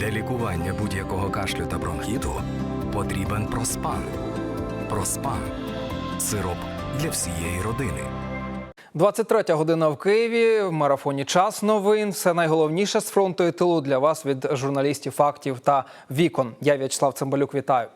Для лікування будь-якого кашлю та бронхіту потрібен проспан. Проспан сироп для всієї родини. 23 година в Києві. В марафоні час новин. Все найголовніше з фронту і тилу для вас від журналістів фактів та вікон. Я В'ячеслав Цимбалюк. Вітаю.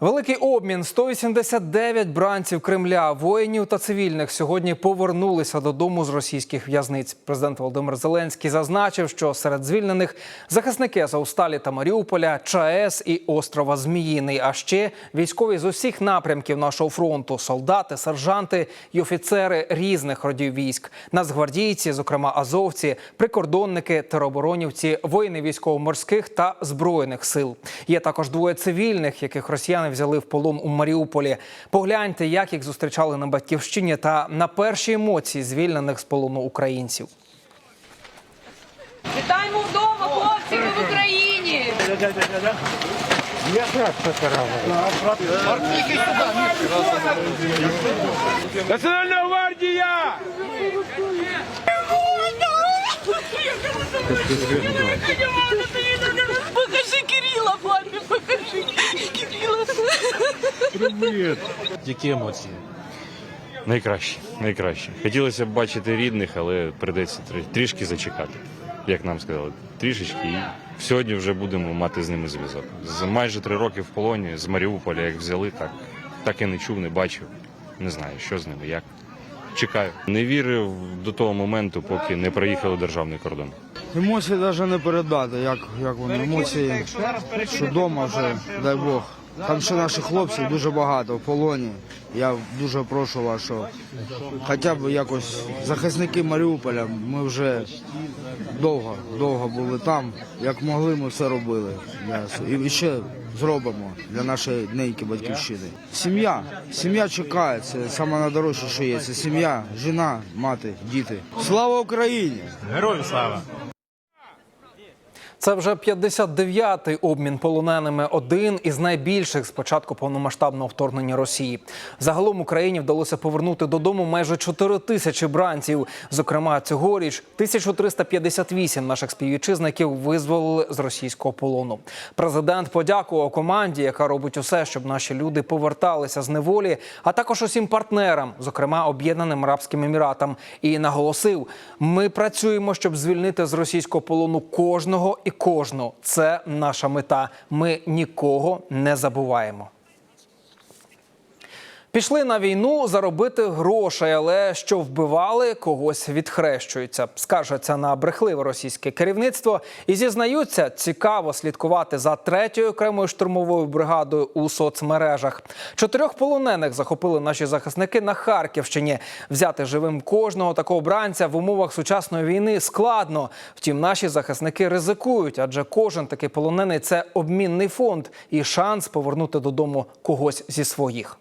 Великий обмін 189 бранців Кремля, воїнів та цивільних сьогодні повернулися додому з російських в'язниць. Президент Володимир Зеленський зазначив, що серед звільнених захисники Азовсталі та Маріуполя, ЧАЕС і острова Зміїний, а ще військові з усіх напрямків нашого фронту, солдати, сержанти і офіцери різних родів військ, нацгвардійці, зокрема азовці, прикордонники, тероборонівці, воїни військово-морських та збройних сил. Є також двоє цивільних, яких росіяни взяли в полон у Маріуполі. Погляньте, як їх зустрічали на батьківщині та на перші емоції звільнених з полону українців. Вітаємо вдома, хлопці, ви в Україні! Національна гвардія! Покажи Кирила, папі, покажи Кирила. Які емоції? Найкращі, найкращі. Хотілося б бачити рідних, але прийдеться трішки зачекати, як нам сказали. Трішечки. І сьогодні вже будемо мати з ними зв'язок. З майже три роки в полоні, з Маріуполя, як взяли, так, так і не чув, не бачив. Не знаю, що з ними, як. Чекаю. Не вірив до того моменту, поки не проїхали державний кордон. Емоції навіть не передати, як, як вони емоції, що вдома вже, дай Бог. Там ще наших хлопців дуже багато в полоні. Я дуже прошу вас, що хоча б якось захисники Маріуполя, ми вже довго, довго були там. Як могли, ми все робили. І ще зробимо для нашої неньки батьківщини. Сім'я. Сім'я чекає. Це саме найдорожче, що є. Це сім'я, жіна, мати, діти. Слава Україні! Героям слава! Це вже 59-й обмін полоненими, один із найбільших з початку повномасштабного вторгнення Росії. Загалом Україні вдалося повернути додому майже 4 тисячі бранців. Зокрема, цьогоріч 1358 наших співвітчизників визволили з російського полону. Президент подякував команді, яка робить усе, щоб наші люди поверталися з неволі, а також усім партнерам, зокрема Об'єднаним Арабським Еміратам, і наголосив: ми працюємо, щоб звільнити з російського полону кожного і кожну. Це наша мета. Ми нікого не забуваємо. Пішли на війну заробити грошей, але що вбивали, когось відхрещуються. Скаржаться на брехливе російське керівництво і зізнаються, цікаво слідкувати за третьою окремою штурмовою бригадою у соцмережах. Чотирьох полонених захопили наші захисники на Харківщині. Взяти живим кожного такого бранця в умовах сучасної війни складно. Втім, наші захисники ризикують, адже кожен такий полонений це обмінний фонд і шанс повернути додому когось зі своїх.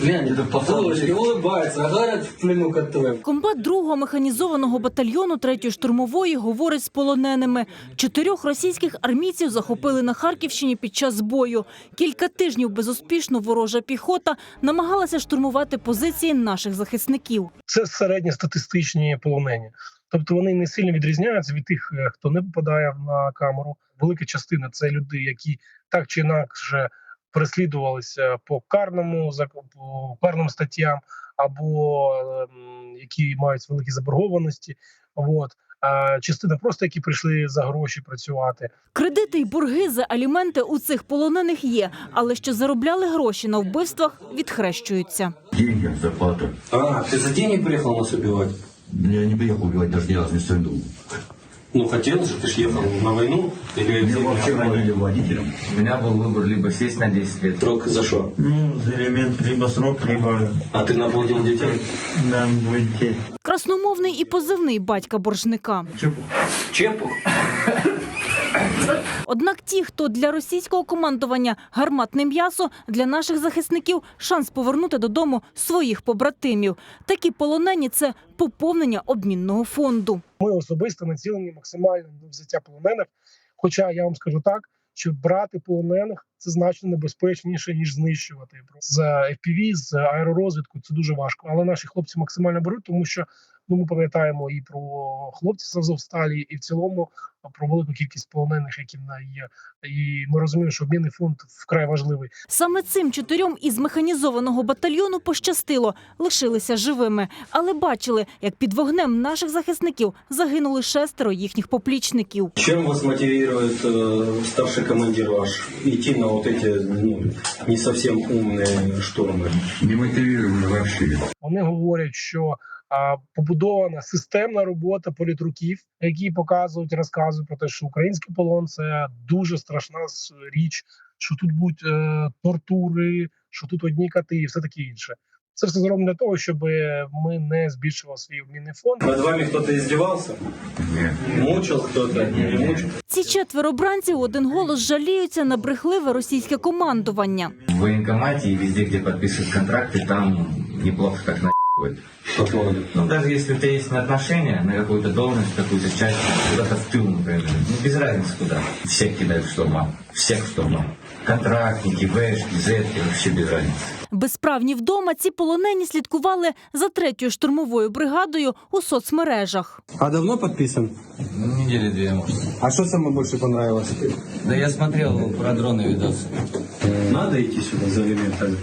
Глянь, это посылочки улыбается, а говорят в плену КТВ. Комбат другого механізованого батальйону третьої штурмової говорить з полоненими. Чотирьох російських армійців захопили на Харківщині під час бою. Кілька тижнів безуспішно ворожа піхота намагалася штурмувати позиції наших захисників. це середньостатистичні полонені. Тобто вони не сильно відрізняються від тих, е, хто не попадає на камеру. Велика частина це люди, які так чи інакше переслідувалися по карному по карним статтям, або ем, які мають великі заборгованості. От а частина просто які прийшли за гроші працювати. Кредити й борги за аліменти у цих полонених є, але що заробляли гроші на вбивствах, відхрещуються. Деньги, зарплата. А, ты за деньги приехал нас убивать? Я не приехал убивать, даже ни разу не стрельнул. Ну, хотел же, ты ж ехал на войну. Или Меня вообще наняли водителем. У меня был выбор либо сесть на 10 лет. Срок за что? Ну, за элемент либо срок, либо А ты наплодил детей? нам будет Красномовний і позивний батька боржника. Чепу? Однак ті, хто для російського командування гарматне м'ясо, для наших захисників шанс повернути додому своїх побратимів. Такі полонені це поповнення обмінного фонду. Ми особисто націлені максимально на взяття полонених. Хоча я вам скажу так, що брати полонених це значно небезпечніше ніж знищувати з FPV, з аеророзвідку. Це дуже важко. Але наші хлопці максимально беруть, тому що Ну ми пам'ятаємо і про хлопців з Азовсталі, і в цілому про велику кількість полонених, які в нас є. І ми розуміємо, що обмінний фонд вкрай важливий. Саме цим чотирьом із механізованого батальйону пощастило, лишилися живими, але бачили, як під вогнем наших захисників загинули шестеро їхніх поплічників. Чем вас мотивирует э, старший командир ваш идти на вот эти ну, не совсем умные штурмы? Не мотивируем вообще. Вони говорять, що а, побудована системна робота політруків, які показують, розказують про те, що український полон це дуже страшна річ, що тут будуть е, тортури, що тут одні кати і все таке інше. Це все зроблено для того, щоб ми не збільшували свій обмінний фонд. Над вами кто-то издевался? Мучил кто-то? Не мучил? Ці четверо бранців один голос жаліються на брехливе російське командування. В военкомате и везде, где подписывают контракты, там неплохо так на По поводу. Ну, даже если у тебя есть отношения на какую-то должность, какую-то часть, куда-то в тыл, например, ну, без разницы куда. Всех кидают в штурма. Всех в штурма. Контрактники, вешки, зетки, вообще без разницы. Безправні вдома ці полонені слідкували за третьою штурмовою бригадою у соцмережах. А давно подписан? Ну, недели две, может. А что самое больше понравилось? Да я смотрел про дроны видосы. Надо идти сюда за элементами?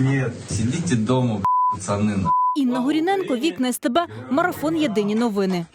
Нет. Сидите дома, пацаны, на. Інна Горіненко, Вікна СТБ, Марафон Єдині новини.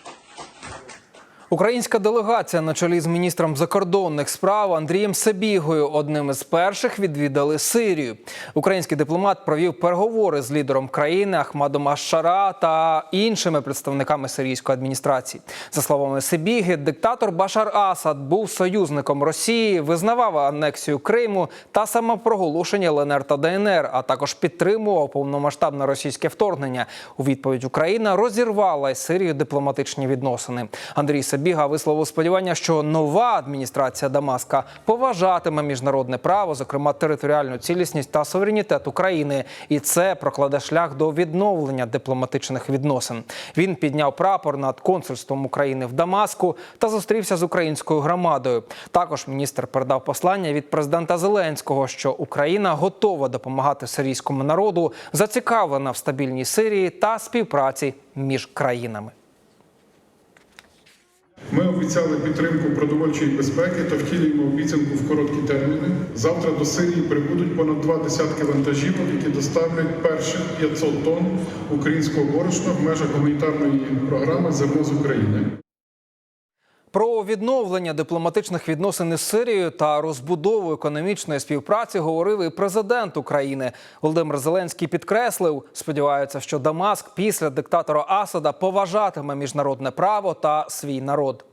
Українська делегація на чолі з міністром закордонних справ Андрієм Сабігою одним із перших відвідали Сирію. Український дипломат провів переговори з лідером країни Ахмадом Ашара та іншими представниками сирійської адміністрації. За словами Сабіги, диктатор Башар Асад був союзником Росії, визнавав анексію Криму та самопроголошення ЛНР та ДНР, а також підтримував повномасштабне російське вторгнення. У відповідь Україна розірвала із Сирією дипломатичні відносини. Андрій Сабіга висловив сподівання, що нова адміністрація Дамаска поважатиме міжнародне право, зокрема територіальну цілісність та суверенітет України, і це прокладе шлях до відновлення дипломатичних відносин. Він підняв прапор над консульством України в Дамаску та зустрівся з українською громадою. Також міністр передав послання від президента Зеленського, що Україна готова допомагати сирійському народу, зацікавлена в стабільній Сирії та співпраці між країнами. Ми обіцяли підтримку продовольчої безпеки та втілюємо обіцянку в короткі терміни. Завтра до Сирії прибудуть понад два десятки вантажівок, які доставлять перших 500 тонн українського борошна в межах гуманітарної програми Зерно з України. Про відновлення дипломатичних відносин із Сирією та розбудову економічної співпраці говорив і президент України. Володимир Зеленський підкреслив, сподівається, що Дамаск після диктатора Асада поважатиме міжнародне право та свій народ.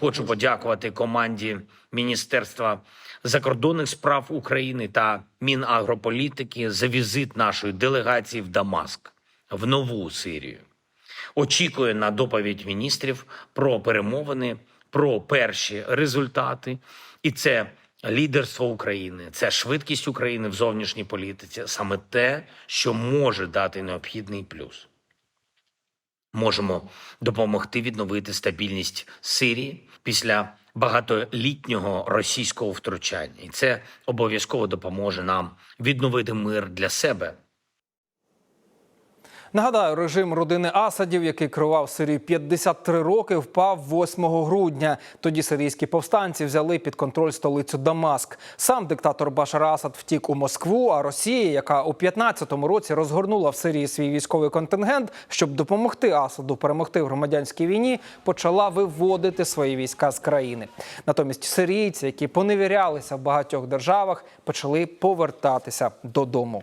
Хочу подякувати команді Міністерства закордонних справ України та Мінагрополітики за візит нашої делегації в Дамаск в нову Сирію. Очікую на доповідь міністрів про перемовини, про перші результати, і це лідерство України, це швидкість України в зовнішній політиці, саме те, що може дати необхідний плюс. Можемо допомогти відновити стабільність Сирії після багатолітнього російського втручання, і це обов'язково допоможе нам відновити мир для себе Нагадаю, режим родини Асадів, який керував Сирією 53 роки, впав 8 грудня. Тоді сирійські повстанці взяли під контроль столицю Дамаск. Сам диктатор Башар Асад втік у Москву. А Росія, яка у 15-му році розгорнула в Сирії свій військовий контингент, щоб допомогти Асаду перемогти в громадянській війні, почала виводити свої війська з країни. Натомість сирійці, які поневірялися в багатьох державах, почали повертатися додому.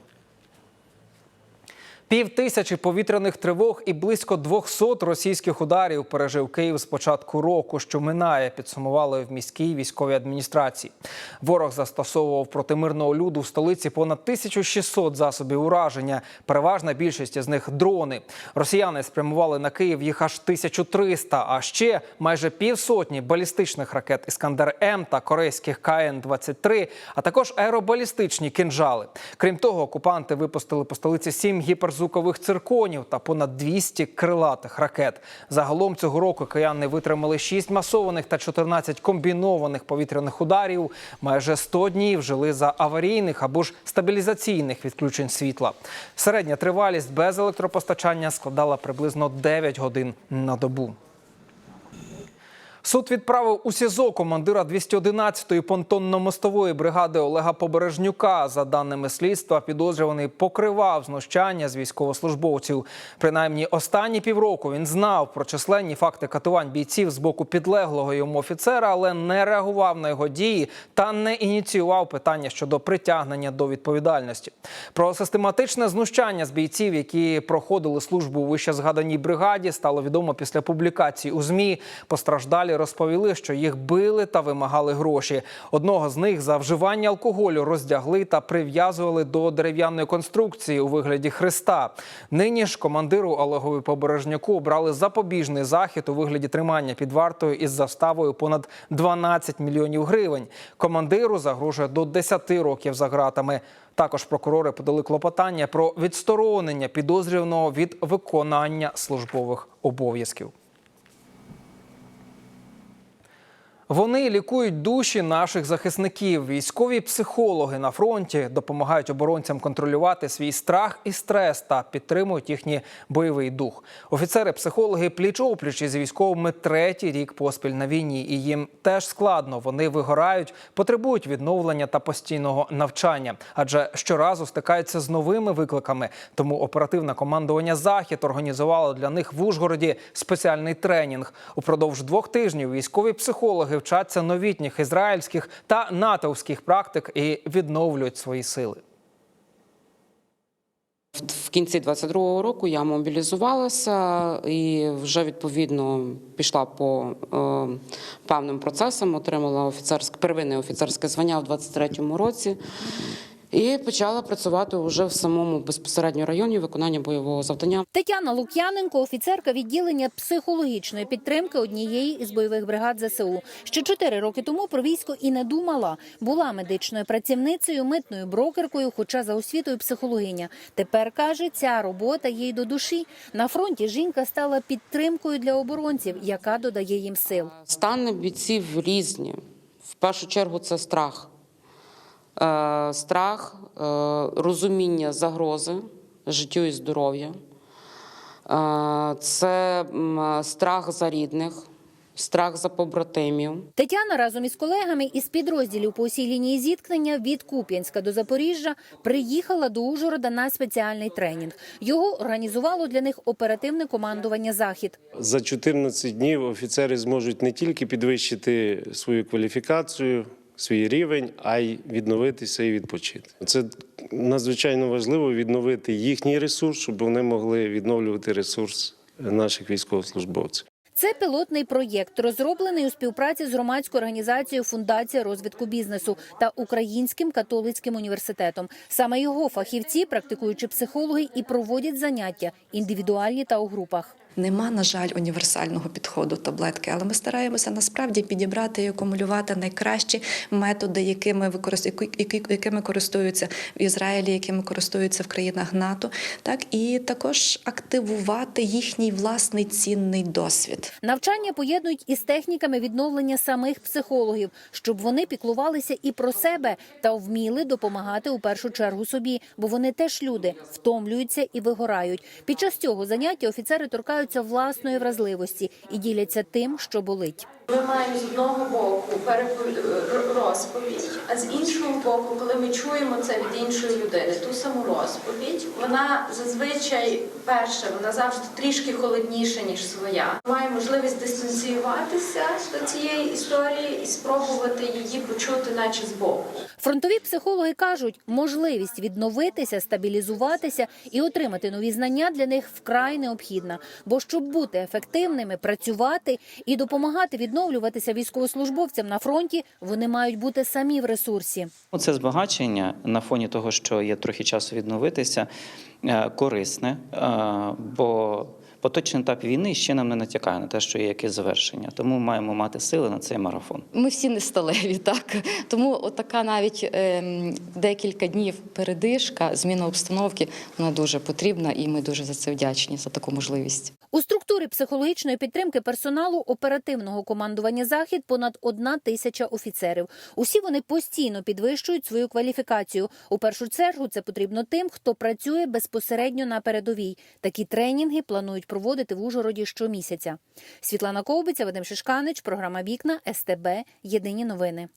Пів тисячі повітряних тривог і близько 200 російських ударів пережив Київ з початку року, що минає, підсумували в міській військовій адміністрації. Ворог застосовував проти мирного люду в столиці понад 1600 засобів ураження. Переважна більшість з них дрони. Росіяни спрямували на Київ їх аж 1300, а ще майже півсотні балістичних ракет Іскандер М та корейських КН-23, а також аеробалістичні кинжали. Крім того, окупанти випустили по столиці сім гіперзвукових гіперзвукових цирконів та понад 200 крилатих ракет. Загалом цього року кияни витримали 6 масованих та 14 комбінованих повітряних ударів. Майже 100 днів жили за аварійних або ж стабілізаційних відключень світла. Середня тривалість без електропостачання складала приблизно 9 годин на добу. Суд відправив у СІЗО командира 211-ї понтонно-мостової бригади Олега Побережнюка. За даними слідства, підозрюваний покривав знущання з військовослужбовців. Принаймні, останні півроку він знав про численні факти катувань бійців з боку підлеглого йому офіцера, але не реагував на його дії та не ініціював питання щодо притягнення до відповідальності. Про систематичне знущання з бійців, які проходили службу у вище згаданій бригаді, стало відомо після публікації у змі. Постраждалі розповіли, що їх били та вимагали гроші. Одного з них за вживання алкоголю роздягли та прив'язували до дерев'яної конструкції у вигляді хреста. Нині ж командиру Олегові Побережняку обрали запобіжний захід у вигляді тримання під вартою із заставою понад 12 мільйонів гривень. Командиру загрожує до 10 років за ґратами. Також прокурори подали клопотання про відсторонення підозрюваного від виконання службових обов'язків. Вони лікують душі наших захисників. Військові психологи на фронті допомагають оборонцям контролювати свій страх і стрес та підтримують їхній бойовий дух. Офіцери-психологи пліч-опліч із військовими третій рік поспіль на війні, і їм теж складно. Вони вигорають, потребують відновлення та постійного навчання, адже щоразу стикаються з новими викликами. Тому оперативне командування Захід організувало для них в Ужгороді спеціальний тренінг. Упродовж двох тижнів військові психологи вчаться новітніх ізраїльських та натовських практик і відновлюють свої сили. В кінці 22-го року я мобілізувалася і вже відповідно пішла по е, певним процесам, отримала офіцерське первинне офіцерське звання в 23-му році. І почала працювати вже в самому безпосередньо районі виконання бойового завдання. Тетяна Лук'яненко, офіцерка відділення психологічної підтримки однієї із бойових бригад ЗСУ. Ще чотири роки тому про військо і не думала. Була медичною працівницею, митною брокеркою, хоча за освітою психологиня. Тепер каже, ця робота їй до душі. На фронті жінка стала підтримкою для оборонців, яка додає їм сил. Стани бійців різні. В першу чергу це страх. Е, страх, е, розуміння загрози життю і здоров'я. Е, це страх за рідних, страх за побратимів. Тетяна разом із колегами із підрозділів по усій лінії зіткнення від Куп'янська до Запоріжжя приїхала до Ужгорода на спеціальний тренінг. Його організувало для них оперативне командування Захід. За 14 днів офіцери зможуть не тільки підвищити свою кваліфікацію, свій рівень, а й відновитися і відпочити. Це надзвичайно важливо відновити їхній ресурс, щоб вони могли відновлювати ресурс наших військовослужбовців. Це пілотний проєкт, розроблений у співпраці з громадською організацією Фундація розвитку бізнесу та Українським католицьким університетом. Саме його фахівці, практикуючи психологи, і проводять заняття індивідуальні та у групах. Нема, на жаль, універсального підходу таблетки, але ми стараємося насправді підібрати і акумулювати найкращі методи, якими якими користуються в Ізраїлі, якими користуються в країнах НАТО, так і також активувати їхній власний цінний досвід. Навчання поєднують із техніками відновлення самих психологів, щоб вони піклувалися і про себе та вміли допомагати у першу чергу собі, бо вони теж люди, втомлюються і вигорають. Під час цього заняття офіцери торкаються власної вразливості і діляться тим, що болить. Ми маємо з одного боку перепо- розповідь, а з іншого боку, коли ми чуємо це від іншої людини, ту саму розповідь, вона зазвичай перша, вона завжди трішки холодніша, ніж своя. Має можливість дистанціюватися до цієї історії і спробувати її почути, наче збоку. Фронтові психологи кажуть, можливість відновитися, стабілізуватися і отримати нові знання для них вкрай необхідна. Бо щоб бути ефективними, працювати і допомагати відновлюватися військовослужбовцям на фронті, вони мають бути самі в ресурсі. Це збагачення на фоні того, що є трохи часу відновитися, е, корисне, е, бо поточний етап війни ще нам не натякає на те, що є якесь завершення. Тому маємо мати сили на цей марафон. Ми всі не сталеві, так тому отака навіть ем, декілька днів передишка, зміна обстановки, вона дуже потрібна, і ми дуже за це вдячні за таку можливість. У структурі психологічної підтримки персоналу оперативного командування захід понад одна тисяча офіцерів. Усі вони постійно підвищують свою кваліфікацію. У першу чергу це потрібно тим, хто працює безпосередньо на передовій. Такі тренінги планують проводити в Ужгороді щомісяця. Світлана Ковбиця, Вадим Шишканич, програма Вікна СТБ. Єдині новини.